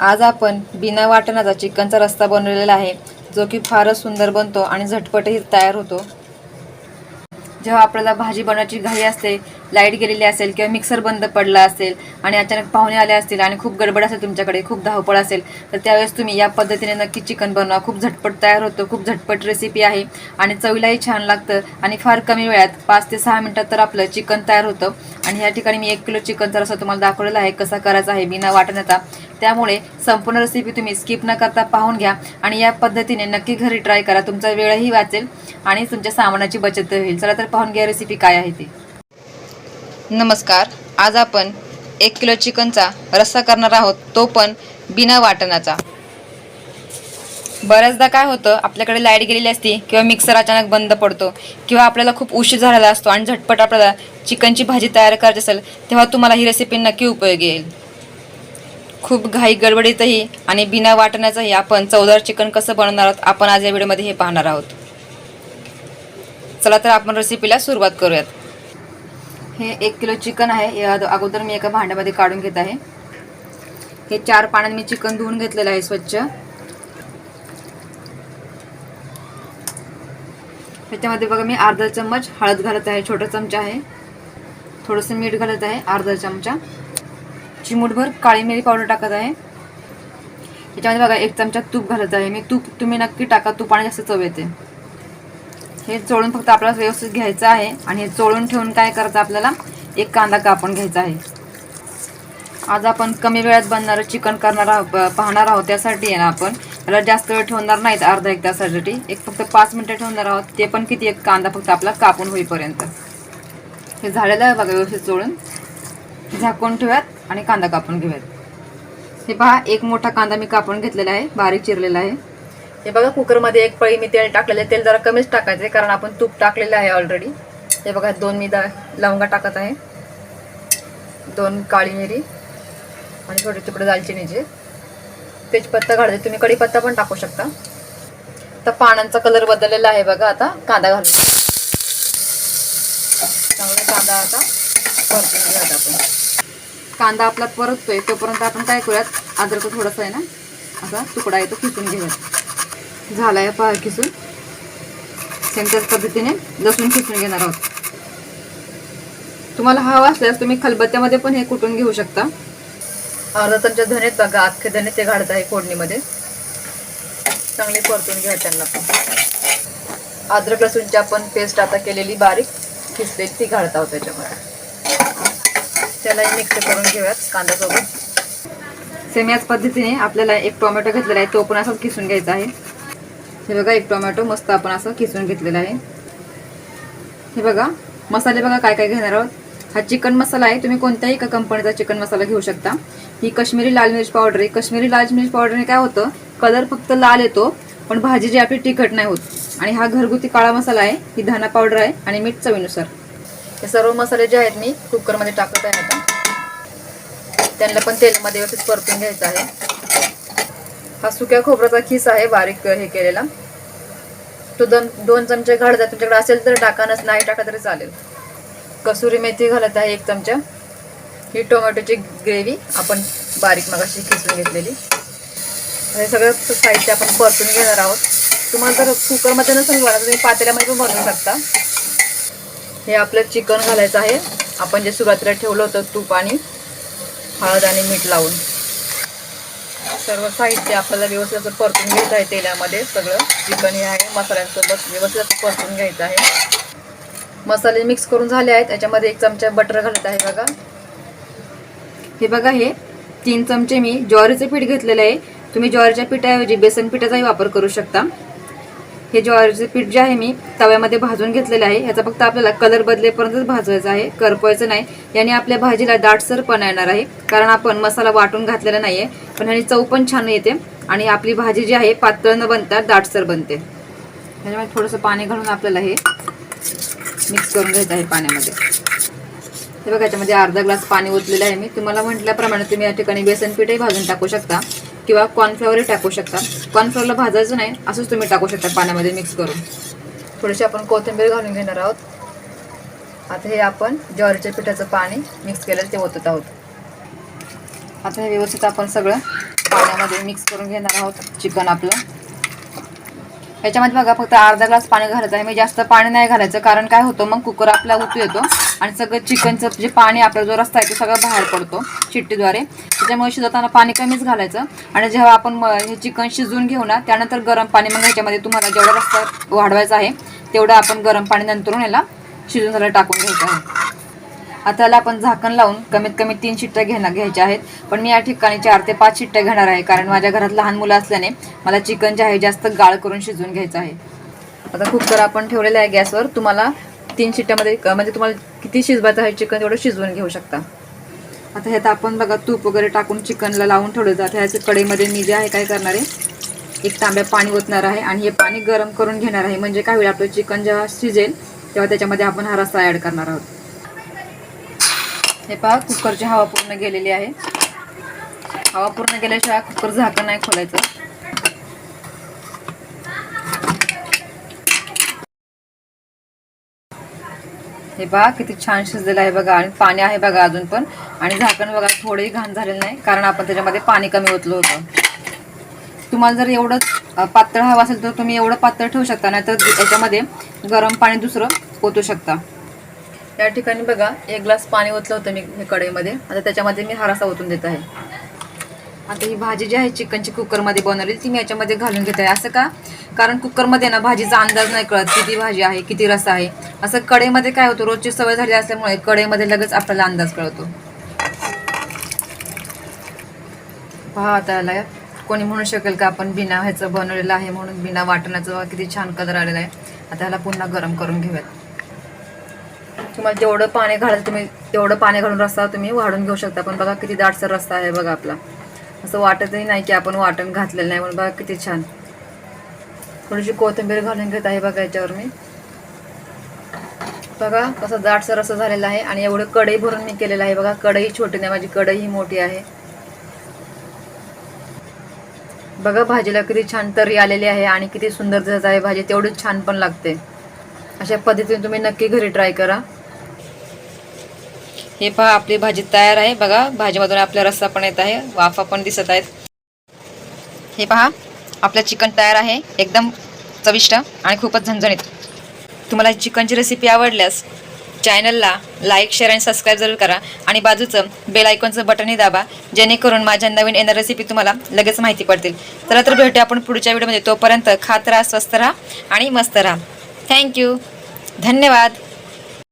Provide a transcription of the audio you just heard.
आज आपण बिना वाटणाचा चिकनचा रस्ता बनवलेला आहे जो की फारच सुंदर बनतो आणि झटपटही तयार होतो. जेव्हा आपल्याला भाजी बनवायची घाई असते लाइट गेलेली असेल किंवा मिक्सर बंद पडला असेल आणि अचानक पाहुणे आले असतील आणि खूप गडबड असेल तुमच्याकडे खूप धावपळ असेल तर त्यावेळेस तुम्ही या पद्धतीने नक्की चिकन बनवा. खूप झटपट तयार होतं खूप झटपट रेसिपी आहे आणि चवीलाही छान लागतं आणि फार कमी वेळात पाच ते सहा मिनटात तर आपलं चिकन तयार होतं. आणि या ठिकाणी मी एक किलो चिकनचा असं तुम्हाला दाखवलेला आहे कसा करायचा आहे बिना वाटण्याचा त्यामुळे संपूर्ण रेसिपी तुम्ही स्किप न करता पाहून घ्या आणि या पद्धतीने नक्की घरी ट्राय करा. तुमचा वेळही वाचेल आणि तुमच्या सामानाची बचत होईल. चला तर पाहून घ्या रेसिपी काय आहे ती. नमस्कार. आज आपण एक किलो चिकनचा रस्सा करणार आहोत. तो पण बिना वाटणाचा. बऱ्याचदा काय होतं आपल्याकडे लाइट गेलेली असते किंवा मिक्सर अचानक बंद पडतो किंवा आपल्याला खूप उशीर झालेला असतो आणि झटपट आपल्याला चिकनची भाजी तयार करायची असेल तेव्हा तुम्हाला ही रेसिपी नक्की उपयोगी येईल. खूप घाई गडबडीतही आणि बिना वाटण्याचंही आपण चवदार चिकन कसं बनवणार आहोत आपण आज या व्हिडिओमध्ये हे पाहणार आहोत. चला तर आपण रेसिपीला सुरुवात करूयात. हे एक किलो चिकन आहे. या अगोदर मी एका भांड्यामध्ये काढून घेत आहे. हे चार पाण्यात मी चिकन धुवून घेतलेलं आहे स्वच्छ. ह्याच्यामध्ये बघा मी अर्धा चम्मच हळद घालत आहे. छोटा चमचा आहे. थोडंसं मीठ घालत आहे. अर्धा चमचा. चिमूटभर काळी मिरी पावडर टाकत आहे. त्याच्यामध्ये बघा एक चमचा तूप घालत आहे. मी तूप तुम्ही नक्की टाका. तुपाने जास्त चव येते. हे चोळून फक्त आपल्याला व्यवस्थित घ्यायचं आहे. आणि हे चोळून ठेवून काय करायचं आपल्याला? एक कांदा कापून घ्यायचा आहे. आज आपण कमी वेळात बनणारं चिकन करणार आहोत प- पाहणार आहोत त्यासाठी आहे ना आपण. त्याला जास्त वेळ ठेवणार नाहीत अर्धा एक तासासाठी. एक फक्त पाच मिनटं ठेवणार आहोत. ते पण किती? एक कांदा फक्त आपला कापून होईपर्यंत. हे झालेलं आहे बघा व्यवस्थित चोळून. झाकून ठेवूयात आणि कांदा कापून घेऊयात. हे पहा एक मोठा कांदा मी कापून घेतलेला आहे. बारीक चिरलेला आहे. हे बघा कुकरमध्ये एक पळी मी तेल टाकलेलं आहे. तेल जरा कमीच टाकायचं आहे कारण आपण तूप टाकलेलं आहे ऑलरेडी हे बघा दोन मी दा लवंगा टाकत आहे. दोन काळी मिरी आणि थोडे तुकडे दालचिनीचे. तेजपत्ता घालते. तुम्ही कढीपत्ता पण टाकू शकता. तर पानांचा कलर बदललेला आहे बघा आता कांदा घालून. चांगला कांदा आता परतून घ्यायचा आपण. कांदा आपला परततोय तोपर्यंत आपण काय करूयात? अद्रक थोडंसं आहे ना असा तुकडा आहे तो खिसून घेऊयात. झाला आहे पहा किसून. सेम त्याच पद्धतीने लसूण किसून घेणार आहोत. तुम्हाला हवा असल्यास तुम्ही खलबत्त्यामध्ये पण हे कुटून घेऊ शकता. अर्धा चमचा धनेत बघा अख्खे धने ते घालत आहे फोडणीमध्ये. चांगले परतून घ्या त्यांना पण. अद्रक लसूणची आपण पेस्ट आता केलेली बारीक खिसलेली ती घालत आहोत त्याच्यामध्ये. त्याला मिक्स करून घेऊयात कांद्यासोबत. सेम याच पद्धतीने आपल्याला एक टोमॅटो घेतलेला आहे तो पण असाच किसून घ्यायचा आहे. हे बघा एक टोमॅटो मस्त आपण असं किसून घेतलेलं आहे. हे बघा मसाले बघा काय काय घेणार आहोत. हा चिकन मसाला आहे तुम्ही कोणत्याही एका कंपनीचा चिकन मसाला घेऊ शकता. ही काश्मीरी लाल मिरची पावडर आहे. काश्मीरी लाल मिरची पावडरने काय होतं कलर फक्त लाल येतो पण भाजी जी आपली तिखट नाही होत. आणि हा घरगुती काळा मसाला आहे ही धना पावडर आहे आणि मीठ चवीनुसार. हे सर्व मसाले जे आहेत मी कुकरमध्ये टाकत आहे आता. त्यांना पण तेलामध्ये व्यवस्थित परतून घ्यायचं आहे. हा सुक्या खोबऱ्याचा खिस आहे बारीक हे केलेला. तो दोन दोन चमचे घालता तुमच्याकडे असेल तर टाका नस नाही टाका तरी चालेल. कसुरी मेथी घालत आहे एक चमचा. ही टोमॅटोची ग्रेव्ही आपण बारीक मगाशी खिसून घेतलेली. हे सगळं साहित्य आपण परतून घेणार आहोत. तुम्हाला जर कुकरमध्ये नसेल बनवत तुम्ही पातेल्यामध्ये पण बनवू शकता. हे आपलं चिकन घालायचं आहे. आपण जे सुरुवातीला ठेवलं होतं तूप आणि हळद आणि मीठ लावून. सर्व साहित्य आपल्याला व्यवस्थित असं परतून घ्यायचं आहे तेलामध्ये सगळं. चिकन हे आहे मसाल्यांसोबत व्यवस्थित असं परतून घ्यायचं आहे. मसाले मिक्स करून झाले आहेत. त्याच्यामध्ये एक चमचा बटर घालत आहे बघा. हे बघा हे तीन चमचे मी ज्वारीचे पीठ घेतलेलं आहे. तुम्ही ज्वारीच्या पिठाऐवजी बेसन पिठाचाही वापर करू शकता. हे ज्वारीचे पीठ जे आहे मी तव्यामध्ये भाजून घेतलेलं आहे ह्याचा फक्त आपल्याला कलर बदलेपर्यंतच भाजवायचा आहे करपवायचं नाही. याने आपल्या भाजीला दाटसरपणा येणार आहे कारण आपण मसाला वाटून घातलेला नाही आहे पण ह्याने चव पण छान येते आणि आपली भाजी जी आहे पातळ न बनता दाटसर बनते. त्याच्यामुळे थोडंसं पाणी घालून आपल्याला हे मिक्स करून घ्यायचं आहे पाण्यामध्ये. हे बघा याच्यामध्ये अर्धा ग्लास पाणी ओतलेलं आहे मी. तुम्हाला म्हटल्याप्रमाणे तुम्ही या ठिकाणी बेसन पीठही भाजून टाकू शकता. किंवा कॉर्नफ्लॉवरही टाकू शकता. कॉर्नफ्लॉवरला भाजायचं नाही असंच तुम्ही टाकू शकता पाण्यामध्ये मिक्स करून. थोडीशी आपण कोथिंबीर घालून घेणार आहोत. आता हे आपण ज्वारीच्या पिठाचं पाणी मिक्स केलं ते ओतत आहोत. आता हे व्यवस्थित आपण सगळं पाण्यामध्ये मिक्स करून घेणार आहोत. चिकन आपलं. याच्यामध्ये बघा फक्त अर्धा ग्लास पाणी घालायचं आहे मी जास्त पाणी नाही घालायचं कारण काय होतं मग कुकर आपला उतू येतो आणि सगळं चिकनचं जे पाणी आपला जो रस्ता आहे तो सगळं बाहेर पडतो चिट्टीद्वारे. त्याच्यामुळे शिजवताना पाणी कमीच घालायचं आणि जेव्हा आपण म- हे चिकन शिजवून घेऊ ना त्यानंतर गरम पाणी मग ह्याच्यामध्ये तुम्हाला जेवढा रस्ता वाढवायचा आहे तेवढं आपण गरम पाणी नंतरून याला शिजून झालं टाकून घ्यायचं आहे. आता आपण झाकण लावून कमीत कमी तीन शिट्ट्या घेणं घ्यायच्या आहेत. पण मी या ठिकाणी चार ते पाच शिट्ट्या घेणार आहे कारण माझ्या घरात लहान मुलं असल्याने मला चिकन जे आहे जास्त गाळ करून शिजवून घ्यायचं आहे. आता कुकर आपण ठेवलेलं आहे गॅसवर. तुम्हाला तीन शिट्ट्यामध्ये म्हणजे तुम्हाला किती शिजवायचं आहे चिकन तेवढं शिजवून घेऊ शकता. आता ह्यात आपण बघा तूप वगैरे टाकून चिकनला लावून ठेवलं जातं. ह्याचं कढईमध्ये मी जे आहे काय करणार आहे एक तांब्या पाणी ओतणार आहे आणि हे पाणी गरम करून घेणार आहे. म्हणजे काय होईल आपलं चिकन जेव्हा शिजेल तेव्हा त्याच्यामध्ये आपण हा रस्सा ॲड करणार आहोत. हे पहा कुकरची हवा पूर्ण गेलेली आहे. हवा पूर्ण गेल्याशिवाय कुकर झाकण नाही खोलायचं. हे पहा किती छान शिजलेलं आहे बघा आणि पाणी आहे बघा अजून पण. आणि झाकण बघा थोडंही घाण झालेलं नाही कारण आपण त्याच्यामध्ये पाणी कमी ओतलं होतं. तुम्हाला जर एवढं पातळ हवं असेल तर तुम्ही एवढं पातळ ठेवू शकता नाहीतर याच्यामध्ये गरम पाणी दुसरं ओतू शकता. या ठिकाणी बघा एक ग्लास पाणी ओतलं होतं मी हे कढईमध्ये. आता त्याच्यामध्ये मी हा ओतून देत आहे. आता ही भाजी जी आहे चिकनची कुकरमध्ये बनवली ती मी याच्यामध्ये घालून घेत आहे. असं का? कारण कुकरमध्ये ना भाजीचा अंदाज नाही कळत किती भाजी आहे किती रसा आहे. असं कढईमध्ये काय होतं रोजची सवय झाली असल्यामुळे कढईमध्ये लगेच आपल्याला अंदाज कळतो. पहा आता याला कोणी म्हणू शकेल का आपण बिना ह्याचं बनवलेलं आहे म्हणून बिना वाटणाचं किती छान कलर आलेला आहे. आता ह्याला पुन्हा गरम करून घेऊयात. तुम्हाला जेवढं पाणी घालाल तुम्ही तेवढं पाणी घालून रस्ता तुम्ही वाढून घेऊ शकता. पण बघा किती दाटसर रस्ता आहे बघा आपला. असं वाटतही नाही की आपण वाटण घातलेलं नाही म्हणून बघा किती छान. थोडीशी कोथिंबीर घालून घेत आहे बघा याच्यावर मी. बघा कसं दाटसर असं झालेलं आहे आणि एवढं कढई भरून मी केलेलं आहे बघा. कढई छोटी नाही माझी कढई ही मोठी आहे. बघा भाजीला किती छान तरी आलेली आहे आणि किती सुंदर दिसत आहे भाजी तेवढीच छान पण लागते. अशा पद्धतीने तुम्ही नक्की घरी ट्राय करा. हे पहा आपली भाजी तयार आहे. बघा भाजीमधून आपला रस्सा पण येत आहे. वाफा पण दिसत आहेत. हे पहा आपलं चिकन तयार आहे. एकदम चविष्ट आणि खूपच झणझणीत. तुम्हाला चिकनची रेसिपी आवडल्यास चॅनलला लाईक शेअर आणि सबस्क्राईब जरूर करा. आणि बाजूचं बेल आयकॉनचं बटनही दाबा जेणेकरून माझ्या नवीन येणार रेसिपी तुम्हाला लगेच माहिती पडतील. चला तर भेटूया आपण पुढच्या व्हिडिओमध्ये तोपर्यंत खात राहा स्वस्त राहा आणि मस्त राहा. थँक्यू धन्यवाद.